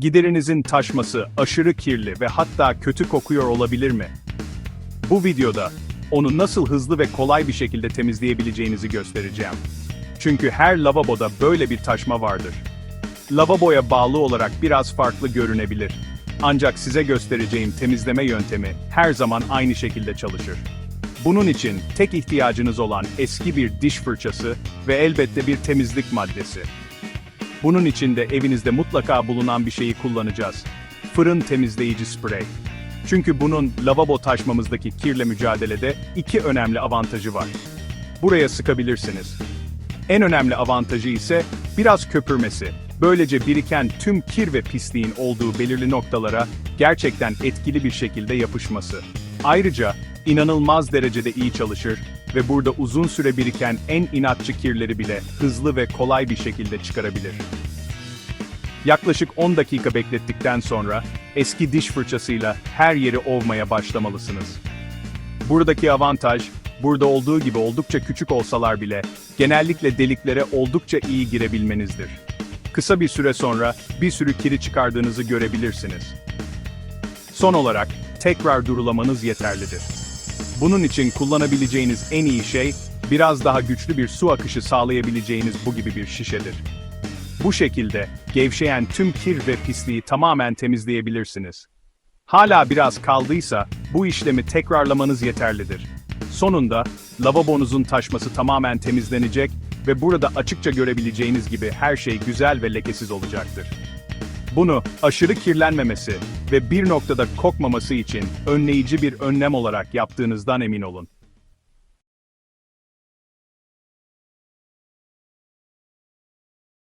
Giderinizin taşması aşırı kirli ve hatta kötü kokuyor olabilir mi? Bu videoda onu nasıl hızlı ve kolay bir şekilde temizleyebileceğinizi göstereceğim. Çünkü her lavaboda böyle bir taşma vardır. Lavaboya bağlı olarak biraz farklı görünebilir. Ancak size göstereceğim temizleme yöntemi her zaman aynı şekilde çalışır. Bunun için tek ihtiyacınız olan eski bir diş fırçası ve elbette bir temizlik maddesi. Bunun için de evinizde mutlaka bulunan bir şeyi kullanacağız. Fırın temizleyici sprey. Çünkü bunun lavabo taşmamızdaki kirle mücadelede iki önemli avantajı var. Buraya sıkabilirsiniz. En önemli avantajı ise biraz köpürmesi. Böylece biriken tüm kir ve pisliğin olduğu belirli noktalara gerçekten etkili bir şekilde yapışması. Ayrıca inanılmaz derecede iyi çalışır ve burada uzun süre biriken en inatçı kirleri bile hızlı ve kolay bir şekilde çıkarabilir. Yaklaşık 10 dakika beklettikten sonra eski diş fırçasıyla her yeri ovmaya başlamalısınız. Buradaki avantaj, burada olduğu gibi oldukça küçük olsalar bile genellikle deliklere oldukça iyi girebilmenizdir. Kısa bir süre sonra bir sürü kiri çıkardığınızı görebilirsiniz. Son olarak tekrar durulamanız yeterlidir. Bunun için kullanabileceğiniz en iyi şey biraz daha güçlü bir su akışı sağlayabileceğiniz bu gibi bir şişedir. Bu şekilde gevşeyen tüm kir ve pisliği tamamen temizleyebilirsiniz. Hala biraz kaldıysa bu işlemi tekrarlamanız yeterlidir. Sonunda lavabonuzun taşması tamamen temizlenecek ve burada açıkça görebileceğiniz gibi her şey güzel ve lekesiz olacaktır. Bunu aşırı kirlenmemesi ve bir noktada kokmaması için önleyici bir önlem olarak yaptığınızdan emin olun.